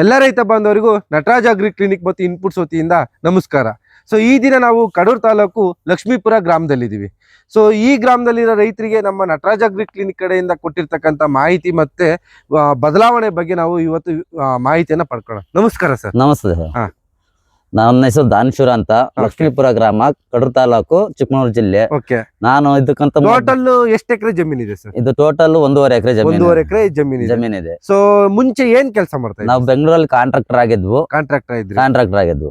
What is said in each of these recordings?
ಎಲ್ಲ ರೈತ ಬಾಂಧವರಿಗೂ ನಟರಾಜ್ ಅಗ್ರಿ ಕ್ಲಿನಿಕ್ ಮತ್ತು ಇನ್ಪುಟ್ಸ್ ವತಿಯಿಂದ ನಮಸ್ಕಾರ. ಸೊ ಈ ದಿನ ನಾವು ಕಡೂರು ತಾಲೂಕು ಲಕ್ಷ್ಮೀಪುರ ಗ್ರಾಮದಲ್ಲಿದ್ದೀವಿ. ಸೊ ಈ ಗ್ರಾಮದಲ್ಲಿರೋ ರೈತರಿಗೆ ನಮ್ಮ ನಟರಾಜ್ ಅಗ್ರಿ ಕ್ಲಿನಿಕ್ ಕಡೆಯಿಂದ ಕೊಟ್ಟಿರ್ತಕ್ಕಂಥ ಮಾಹಿತಿ ಮತ್ತೆ ಬದಲಾವಣೆ ಬಗ್ಗೆ ನಾವು ಇವತ್ತು ಮಾಹಿತಿಯನ್ನು ಪಡ್ಕೊಳ್ಳೋಣ. ನಮಸ್ಕಾರ ಸರ್. ನಮಸ್ತೆ ಹಾ. ನನ್ನ ಹೆಸರು ದಾನಶೂರ ಅಂತ ಲಕ್ಷ್ಮೀಪುರ ಗ್ರಾಮ ಕಡೂರು ತಾಲೂಕು ಚಿಕ್ಕಮಗಳೂರು ಜಿಲ್ಲೆ. ನಾನು ಇದಕ್ಕಂತ ಟೋಟಲ್ ಎಷ್ಟು ಎಕರೆ ಜಮೀನಿದೆ ಸರ್? ಇದು ಟೋಟಲ್ ಒಂದೂವರೆ ಎಕರೆ ಜಮೀನು. ಒಂದೂವರೆ ಎಕರೆ ಜಮೀನಿದೆ ಜಮೀನ್ ಇದೆ. ಸೊ ಮುಂಚೆ ಏನ್ ಕೆಲಸ ಮಾಡ್ತಾ ನಾವು ಬೆಂಗಳೂರಲ್ಲಿ ಕಾಂಟ್ರಾಕ್ಟರ್ ಆಗಿದ್ವು. ಕಾಂಟ್ರಾಕ್ಟರ್ ಕಾಂಟ್ರಾಕ್ಟರ್ ಆಗಿದ್ವು.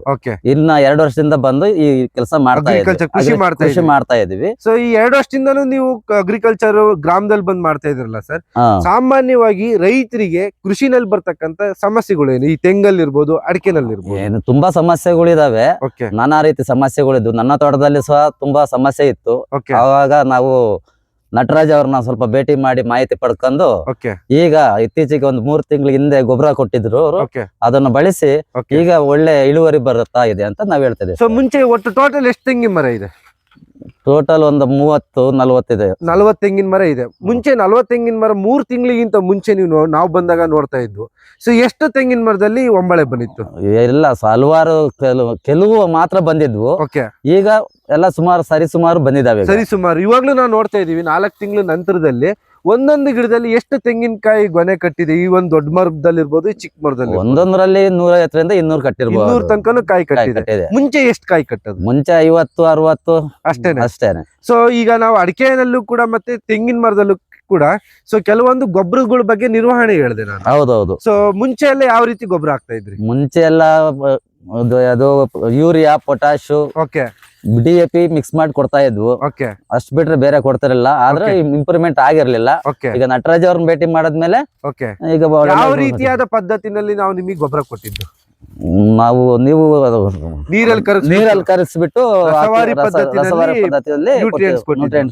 ಇನ್ನ ಎರಡು ವರ್ಷದಿಂದ ಬಂದು ಈ ಕೆಲಸ ಮಾಡ್ತಾ ಕೃಷಿ ಮಾಡ್ತಾ ಕೃಷಿ ಮಾಡ್ತಾ ಇದೀವಿ. ಸೊ ಈ ಎರಡು ವರ್ಷದಿಂದಲೂ ನೀವು ಅಗ್ರಿಕಲ್ಚರ್ ಗ್ರಾಮದಲ್ಲಿ ಬಂದ್ ಮಾಡ್ತಾ ಇದ್ರಲ್ಲ ಸರ್? ಸಾಮಾನ್ಯವಾಗಿ ರೈತರಿಗೆ ಕೃಷಿನಲ್ಲಿ ಬರ್ತಕ್ಕಂತ ಸಮಸ್ಯೆಗಳು ಏನು ಈ ತೆಂಗಲ್ಲಿರ್ಬೋದು ಅಡಿಕೆನಲ್ಲಿ ಇರ್ಬೋದು ಏನು ತುಂಬಾ ಸಮಸ್ಯೆಗಳಿದಾವೆ. ಇದಾವೆ ನಾನಾ ರೀತಿ ಸಮಸ್ಯೆಗಳಿದ್ವು. ನನ್ನ ತೋಟದಲ್ಲಿ ಸಹ ತುಂಬಾ ಸಮಸ್ಯೆ ಇತ್ತು. ಅವಾಗ ನಾವು ನಟರಾಜ್ ಅವ್ರನ್ನ ಸ್ವಲ್ಪ ಭೇಟಿ ಮಾಡಿ ಮಾಹಿತಿ ಪಡ್ಕೊಂಡು ಈಗ ಇತ್ತೀಚೆಗೆ ಒಂದು ಮೂರ್ ತಿಂಗಳ ಹಿಂದೆ ಗೊಬ್ಬರ ಕೊಟ್ಟಿದ್ರು ಅವರು. ಅದನ್ನ ಬಳಸಿ ಈಗ ಒಳ್ಳೆ ಇಳುವರಿ ಬರುತ್ತಾ ಇದೆ ಅಂತ ನಾವ್ ಹೇಳ್ತೇವೆ ಸೊ ಮುಂಚೆ ಒಟ್ಟು ಟೋಟಲ್ ಎಷ್ಟು ತೆಂಗಿನ ಮರ ಇದೆ? ಟೋಟಲ್ ಒಂದು ಮೂವತ್ತು ನಲ್ವತ್ತಿದೆ ನಲ್ವತ್ತು ತೆಂಗಿನ ಮರ ಇದೆ. ಮುಂಚೆ ನಲ್ವತ್ತು ತೆಂಗಿನ ಮರ ಮೂರು ತಿಂಗಳಿಗಿಂತ ಮುಂಚೆ ನೀವು ನಾವು ಬಂದಾಗ ನೋಡ್ತಾ ಇದ್ವು. ಸೊ ಎಷ್ಟು ತೆಂಗಿನ ಮರದಲ್ಲಿ ಒಂಬಳೆ ಬಂದಿತ್ತು? ಎಲ್ಲ ಹಲವಾರು ಕೆಲವು ಕೆಲವು ಮಾತ್ರ ಬಂದಿದ್ವು. ಓಕೆ ಈಗ ಎಲ್ಲ ಸುಮಾರು ಸರಿ ಸುಮಾರು ಬಂದಿದ್ದಾವೆ. ಸರಿ ಸುಮಾರು ಇವಾಗ್ಲೂ ನಾವು ನೋಡ್ತಾ ಇದೀವಿ ನಾಲ್ಕು ತಿಂಗಳ ನಂತರದಲ್ಲಿ ಒಂದೊಂದು ಗಿಡದಲ್ಲಿ ಎಷ್ಟು ತೆಂಗಿನಕಾಯಿ ಗೊನೆ ಕಟ್ಟಿದೆ? ಈ ಒಂದು ದೊಡ್ಡ ಮರದಲ್ಲಿ ಇರ್ಬೋದು ಈ ಚಿಕ್ಕ ಮರದಲ್ಲಿ ಒಂದೊಂದರಲ್ಲಿ ನೂರೈವತ್ತರಿಂದ ಇನ್ನೂರು ಕಟ್ಟಿರ್ಬೋದು. ಇನ್ನೂರ್ ತನಕನೂ ಕಾಯಿ ಕಟ್ಟಿದೆ. ಮುಂಚೆ ಎಷ್ಟು ಕಾಯಿ ಕಟ್ಟದು? ಮುಂಚೆ ಐವತ್ತು ಅರವತ್ತು ಅಷ್ಟೇನೆ. ಅಷ್ಟೇನೆ. ಸೊ ಈಗ ನಾವು ಅಡಿಕೆನಲ್ಲೂ ಕೂಡ ಮತ್ತೆ ತೆಂಗಿನ ಮರದಲ್ಲೂ ಕೂಡ ಸೊ ಕೆಲವೊಂದು ಗೊಬ್ಬರಗಳ ಬಗ್ಗೆ ನಿರ್ವಹಣೆ ಹೇಳಿದೆ ನಾನು. ಹೌದೌದು. ಸೊ ಮುಂಚೆ ಎಲ್ಲ ಯಾವ ರೀತಿ ಗೊಬ್ಬರ ಆಗ್ತಾ ಇದ್ರಿ? ಮುಂಚೆ ಎಲ್ಲ ಅದು urea potash okay D A P mix ಮಾಡಿ ಕೊಡ್ತಾ ಇದ್ವು. ಅಷ್ಟು ಬಿಟ್ರೆ ಬೇರೆ ಕೊಡ್ತಾರಲ್ಲ ಆದ್ರೆ ಇಂಪ್ರೂವ್ಮೆಂಟ್ ಆಗಿರ್ಲಿಲ್ಲ. ಈಗ ನಟರಾಜ್ ಅವ್ರನ್ನ ಭೇಟಿ ಮಾಡಿದ್ಮೇಲೆ ಈಗ ಯಾವ ರೀತಿಯಾದ ಪದ್ಧತಿನಲ್ಲಿ ನಾವು ನಿಮಗೆ ಗೊಬ್ಬರ ಕೊಟ್ಟಿದ್ದು? ನಾವು ನೀವು ನೀರಲ್ಲಿ ನೀರಲ್ಲಿ ಕರೆಸ್ಬಿಟ್ಟು ರಸವಾರಿ ರಸ- ಪದ್ಧತಿನಲ್ಲಿ ಪದ್ಧತಿಯಲ್ಲಿ ನ್ಯೂಟ್ರಿಯೆಂಟ್ಸ್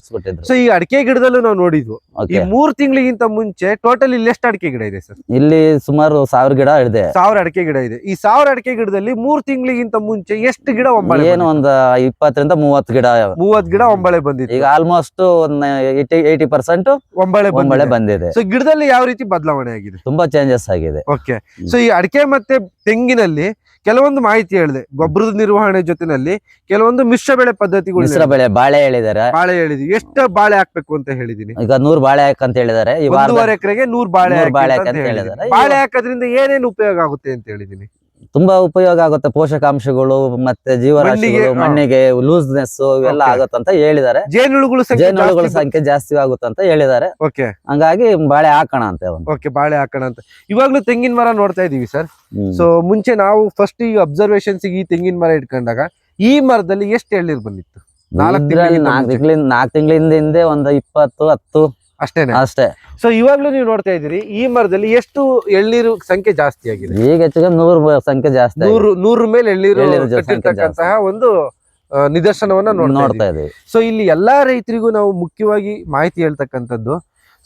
ಕೊಟ್ಟಿದ್ರು ಸೊ ಈ ಅಡಿಕೆ ಗಿಡದಲ್ಲೂ ನಾವು ನೋಡಿದ್ವು ಈ ಮೂರ್ ತಿಂಗಳಿಗಿಂತ ಮುಂಚೆ ಟೋಟಲ್ ಇಲ್ಲಿ ಎಷ್ಟು ಅಡಿಕೆ ಗಿಡ ಇದೆ ಸರ್ ಇಲ್ಲಿ ಸುಮಾರು ಸಾವಿರ ಗಿಡ ಇದೆ. ಸಾವಿರ ಅಡಿಕೆ ಗಿಡ ಇದೆ. ಈ ಸಾವಿರ ಅಡಿಕೆ ಗಿಡದಲ್ಲಿ ಮೂರ್ ತಿಂಗಳಿಗಿಂತ ಮುಂಚೆ ಎಷ್ಟು ಗಿಡ ಒಂಬಳೆ ಏನು ಒಂದ್ ಇಪ್ಪತ್ತರಿಂದ ಮೂವತ್ತು ಗಿಡ ಮೂವತ್ ಗಿಡ ಒಂಬಳೆ ಬಂದಿದೆ ಈಗ ಆಲ್ಮೋಸ್ಟ್ ಒಂದ್ ಏಟಿ ಏಯ್ಟಿ ಪರ್ಸೆಂಟ್ ಒಂಬಳೆ ಒಂಬಳೆ ಬಂದಿದೆ. ಬಂದಿದೆ. ಸೊ ಗಿಡದಲ್ಲಿ ಯಾವ ರೀತಿ ಬದಲಾವಣೆ ಆಗಿದೆ? ತುಂಬಾ ಚೇಂಜಸ್ ಆಗಿದೆ. ಓಕೆ ಸೊ ಈ ಅಡಿಕೆ ಮತ್ತೆ ತೆಂಗಿನಲ್ಲಿ ಕೆಲವೊಂದು ಮಾಹಿತಿ ಹೇಳಿದೆ. ಗೊಬ್ಬರದ ನಿರ್ವಹಣೆ ಜೊತೆನಲ್ಲಿ ಕೆಲವೊಂದು ಮಿಶ್ರ ಬೆಳೆ ಪದ್ಧತಿಗಳು ಮಿಶ್ರ ಬೆಳೆ ಬಾಳೆ ಹೇಳಿದಾರೆ. ಬಾಳೆ ಹೇಳಿದ್ವಿ ಎಷ್ಟು ಬಾಳೆ ಹಾಕ್ಬೇಕು ಅಂತ ಹೇಳಿದೀನಿ. ಈಗ ನೂರ್ ಬಾಳೆ ಹಾಕಂತ ಅಂತ ಹೇಳಿದಾರೆ. ಒಂದೂವರೆ ಎಕರೆಗೆ ನೂರ್ ಬಾಳೆ ಬಾಳೆ ಅಂತ ಹಾಕಿ ಅಂತ ಹೇಳಿದೀನಿ. ಬಾಳೆ ಹಾಕೋದ್ರಿಂದ ಏನೇನು ಉಪಯೋಗ ಆಗುತ್ತೆ ಅಂತ ಹೇಳಿದೀನಿ. ತುಂಬಾ ಉಪಯೋಗ ಆಗುತ್ತೆ ಪೋಷಕಾಂಶಗಳು ಮತ್ತೆ ಜೀವರಾಶಿಗಳು ಮಣ್ಣಿಗೆ, ಲೂಸ್ನೆಸ್ ಇವೆಲ್ಲ. ಆಗುತ್ತಂತ ಹೇಳಿದ್ದಾರೆ. ಜೇನುಳುಗಳು ಜೇನುಹುಳುಗಳ ಸಂಖ್ಯೆ ಜಾಸ್ತಿ ಆಗುತ್ತಂತ ಹೇಳಿದ್ದಾರೆ. ಓಕೆ ಹಂಗಾಗಿ ಬಾಳೆ ಹಾಕೋಣ ಅಂತ ಓಕೆ ಬಾಳೆ ಹಾಕೋಣ ಅಂತ. ಇವಾಗ್ಲೂ ತೆಂಗಿನ ಮರ ನೋಡ್ತಾ ಇದೀವಿ ಸರ್. ಸೊ ಮುಂಚೆ ನಾವು ಫಸ್ಟ್ ಈ ಅಬ್ಸರ್ವೇಷನ್ಸ್ ಈ ತೆಂಗಿನ ಮರ ಇಟ್ಕೊಂಡಾಗ ಈ ಮರದಲ್ಲಿ ಎಷ್ಟು ಎಳ್ನೀರ್ ಬಂದಿತ್ತು? ನಾಲ್ಕು. ತಿಂಗಳಿಂದ ನಾಲ್ಕು ತಿಂಗಳಿಂದ ಹಿಂದೆ ಒಂದು ಇಪ್ಪತ್ತು ಹತ್ತು ಅಷ್ಟೇ ಅಷ್ಟೇ. ಸೊ ಇವಾಗ್ಲೂ ನೀವು ನೋಡ್ತಾ ಇದ್ದೀರಿ ಈ ಮರದಲ್ಲಿ ಎಷ್ಟು ಎಳ್ನೀರು ಸಂಖ್ಯೆ ಜಾಸ್ತಿ ಆಗಿದೆ? ಈಗ ಹೆಚ್ಚಿಗೆ ನೂರು ಸಂಖ್ಯೆ ಜಾಸ್ತಿ. ನೂರು ನೂರು ಮೇಲೆ ಎಳ್ನೀರು ಕಟ್ಟಿರ್ತಕ್ಕಂತಹ ಒಂದು ನಿದರ್ಶನವನ್ನ ನೋಡ್ತಾ ಇದ್ದೀವಿ. ಸೊ ಇಲ್ಲಿ ಎಲ್ಲಾ ರೈತರಿಗೂ ನಾವು ಮುಖ್ಯವಾಗಿ ಮಾಹಿತಿ ಹೇಳ್ತಕ್ಕಂಥದ್ದು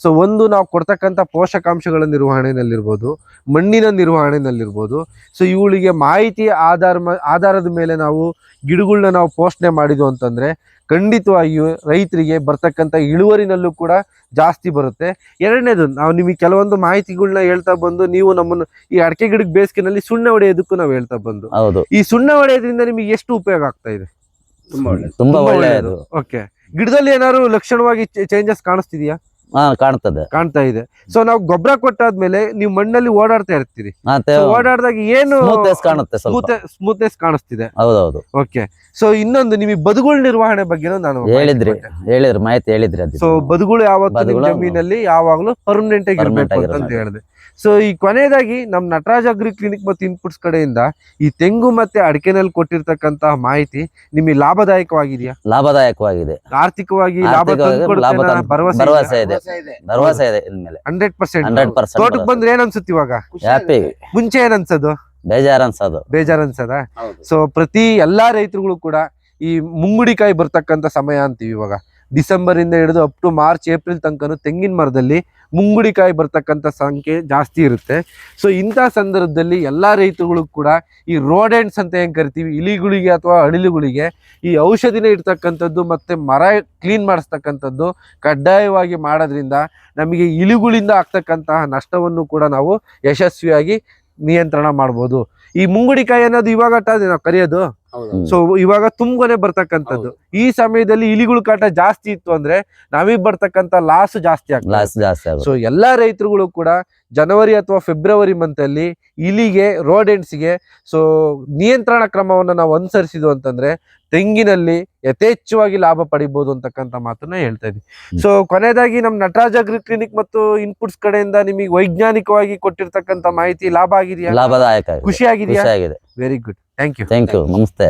ಸೊ ಒಂದು ನಾವು ಕೊಡ್ತಕ್ಕಂಥ ಪೋಷಕಾಂಶಗಳ ನಿರ್ವಹಣೆಯಲ್ಲಿರ್ಬೋದು ಮಣ್ಣಿನ ನಿರ್ವಹಣೆಯಲ್ಲಿರ್ಬೋದು ಸೊ ಇವುಗಳಿಗೆ ಮಾಹಿತಿ ಆಧಾರ ಆಧಾರದ ಮೇಲೆ ನಾವು ಗಿಡಗಳನ್ನ ನಾವು ಪೋಷಣೆ ಮಾಡಿದ್ವು ಅಂತಂದ್ರೆ ಖಂಡಿತವಾಗಿಯೂ ರೈತರಿಗೆ ಬರ್ತಕ್ಕಂಥ ಇಳುವರಿನಲ್ಲೂ ಕೂಡ ಜಾಸ್ತಿ ಬರುತ್ತೆ. ಎರಡನೇದು ನಾವು ನಿಮಗೆ ಕೆಲವೊಂದು ಮಾಹಿತಿಗಳನ್ನ ಹೇಳ್ತಾ ಬಂದು ನೀವು ನಮ್ಮನ್ನು ಈ ಅಡಿಕೆ ಗಿಡಕ್ಕೆ ಬೇಸಿಗೆನಲ್ಲಿ ಸುಣ್ಣ ಹೊಡೆಯೋದಕ್ಕೂ ನಾವು ಹೇಳ್ತಾ ಬಂದು. ಹೌದು. ಈ ಸುಣ್ಣ ಹೊಡೆಯೋದ್ರಿಂದ ನಿಮಗೆ ಎಷ್ಟು ಉಪಯೋಗ ಆಗ್ತಾ ಇದೆ? ತುಂಬಾ ಒಳ್ಳೆಯದು. ಓಕೆ. ಗಿಡದಲ್ಲಿ ಏನಾದ್ರು ಲಕ್ಷಣವಾಗಿ ಚೇಂಜಸ್ ಕಾಣಿಸ್ತಿದ್ಯಾ? ಹಾ ಕಾಣ್ತದೆ. ಕಾಣ್ತಾ ಇದೆ. ಸೊ ನಾವು ಗೊಬ್ಬರ ಕೊಟ್ಟಾದ್ಮೇಲೆ ನೀವು ಮಣ್ಣಲ್ಲಿ ಓಡಾಡ್ತಾ ಇರ್ತೀರಿ. ಮತ್ತೆ So, ಓಡಾಡ್ದಾಗ ಏನು ಸ್ಮೂತ್ನೆಸ್ ಕಾಣುತ್ತೆ ಸ್ವಲ್ಪ. ಸ್ಮೂತ್ನೆಸ್ ಕಾಣಿಸ್ತಿದೆ. ಹೌದೌದು. ಓಕೆ ಸೊ ಇನ್ನೊಂದು ನಿಮಗೆ ಬದುಗುಳ ನಿರ್ವಹಣೆ ಬಗ್ಗೆ ನಾನು ಹೇಳಿದ್ರಿ. ಹೇಳಿದ್ರಿ ಮಾಹಿತಿ ಹೇಳಿದ್ರಿ ಅದು ಸೊ ಬದುಗುಳು ಯಾವತ್ತು ನಿಮ್ ಬದುಗುಳು- ಜಮೀನಲ್ಲಿ ಯಾವಾಗ್ಲೂ ಪರ್ಮನೆಂಟ್ ಆಗಿ Permanent ಇರ್ಬೇಕು ಅಂತ. ಹೇಳಿದೆ. ಸೊ ಈ ಕೊನೆಯದಾಗಿ ನಮ್ ನಟರಾಜ್ ಅಗ್ರಿ ಕ್ಲಿನಿಕ್ ಮತ್ತು ಇನ್ಪುಟ್ಸ್ ಕಡೆಯಿಂದ ಈ ತೆಂಗು ಮತ್ತೆ ಅಡಿಕೆನಲ್ಲಿ ಕೊಟ್ಟಿರ್ತಕ್ಕಂತಹ ಮಾಹಿತಿ ನಿಮಗೆ ಲಾಭದಾಯಕವಾಗಿದೆಯಾ? ಲಾಭದಾಯಕವಾಗಿದೆ. ಆರ್ಥಿಕವಾಗಿ ಲಾಭ ಆರ್ಥಿಕವಾಗಿ ತಂದ್ಕೊಡುತ್ತೆ ಲಾಭ ಅನ್ನೋ ತಂದ್- ಭರವಸೆ ಭರವಸೆ ಇದೆ. ಭರವಸೆ ಇದೆ ಇನ್ಮೇಲೆ ಹಂಡ್ರೆಡ್ ಪರ್ಸೆಂಟ್. ಹಂಡ್ರೆಡ್ ತೋಟಕ್ಕೆ ಪರ್ಸೆಂಟ್ ಬಂದ್ರೆ ಏನ್ ಅನ್ಸುತ್ತೆ ಇವಾಗ? ಹ್ಯಾಪಿ ಮುಂಚೆ ಏನ್ ಅನ್ಸೋದು ಬೇಜಾರ್ ಅನ್ಸೋದು ಬೇಜಾರ್ ಅನ್ಸದ ಸೊ ಪ್ರತಿ ಎಲ್ಲಾ ರೈತರುಗಳು ಕೂಡ ಈ ಮುಂಗುಡಿಕಾಯಿ ಬರ್ತಕ್ಕಂತ ಸಮಯ ಅಂತೀವಿ ಇವಾಗ. ಡಿಸೆಂಬರ್ ಇಂದ ಹಿಡಿದು ಅಪ್ ಟು ಮಾರ್ಚ್ ಏಪ್ರಿಲ್ ತನಕನು ತೆಂಗಿನ ಮರದಲ್ಲಿ ಮುಂಗುಡಿಕಾಯಿ ಬರ್ತಕ್ಕಂಥ ಸಂಖ್ಯೆ ಜಾಸ್ತಿ ಇರುತ್ತೆ. ಸೊ ಇಂಥ ಸಂದರ್ಭದಲ್ಲಿ ಎಲ್ಲ ರೈತರುಗಳು ಕೂಡ ಈ ರೋಡೆಂಟ್ಸ್ ಅಂತ ಏನು ಕರಿತೀವಿ? ಇಲಿಗಳಿಗೆ ಅಥವಾ ಅಳಿಲುಗಳಿಗೆ ಈ ಔಷಧಿನ ಇರ್ತಕ್ಕಂಥದ್ದು ಮತ್ತು ಮರ ಕ್ಲೀನ್ ಮಾಡಿಸ್ತಕ್ಕಂಥದ್ದು ಕಡ್ಡಾಯವಾಗಿ ಮಾಡೋದ್ರಿಂದ ನಮಗೆ ಇಲಿಗಳಿಂದ ಆಗ್ತಕ್ಕಂತಹ ನಷ್ಟವನ್ನು ಕೂಡ ನಾವು ಯಶಸ್ವಿಯಾಗಿ ನಿಯಂತ್ರಣ ಮಾಡ್ಬೋದು. ಈ ಮುಂಗುಡಿಕಾಯಿ ಅನ್ನೋದು ಇವಾಗ ನಾವು ಕರಿಯೋದು. ಸೊ ಇವಾಗ ತುಂಬಾನೇ ಬರ್ತಕ್ಕಂಥದ್ದು. ಈ ಸಮಯದಲ್ಲಿ ಇಲಿಗಳು ಕಾಟ ಜಾಸ್ತಿ ಇತ್ತು ಅಂದ್ರೆ ನಮಗ್ ಬರ್ತಕ್ಕಂತ ಲಾಸ್ ಜಾಸ್ತಿ ಆಗ್ತದೆ. ಲಾಸ್ ಜಾಸ್ತಿ ಆಗುತ್ತೆ. ಸೊ ಎಲ್ಲಾ ರೈತರುಗಳು ಕೂಡ ಜನವರಿ ಅಥವಾ ಫೆಬ್ರವರಿ ಮಂತ್ ಅಲ್ಲಿ ಇಲಿಗೆ ರೋಡೆಂಟ್ಸ್ಗೆ ಸೊ ನಿಯಂತ್ರಣ ಕ್ರಮವನ್ನು ನಾವು ಅನುಸರಿಸಿದ್ವು ಅಂತಂದ್ರೆ ತೆಂಗಿನಲ್ಲಿ ಯಥೇಚ್ಛವಾಗಿ ಲಾಭ ಪಡಿಬಹುದು ಅಂತಕ್ಕಂಥ ಮಾತನ್ನ ಹೇಳ್ತಾ ಇದ್ವಿ. ಸೊ ಕೊನೆಯದಾಗಿ ನಮ್ ನಟರಾಜ್ ಅಗ್ರಿ ಕ್ಲಿನಿಕ್ ಮತ್ತು ಇನ್ಪುಟ್ಸ್ ಕಡೆಯಿಂದ ನಿಮಗೆ ವೈಜ್ಞಾನಿಕವಾಗಿ ಕೊಟ್ಟಿರ್ತಕ್ಕಂಥ ಮಾಹಿತಿ ಲಾಭ ಆಗಿದೆಯಾ? ಲಾಭದಾಯಕ ಖುಷಿಯಾಗಿದೆಯಾ ಖುಷಿ ಆಗಿದೆಯಾ? ಖುಷಿಯಾಗಿದೆ very good thank you thank you ನಮಸ್ತೆ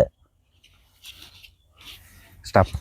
ಸ್ಟಾಪ್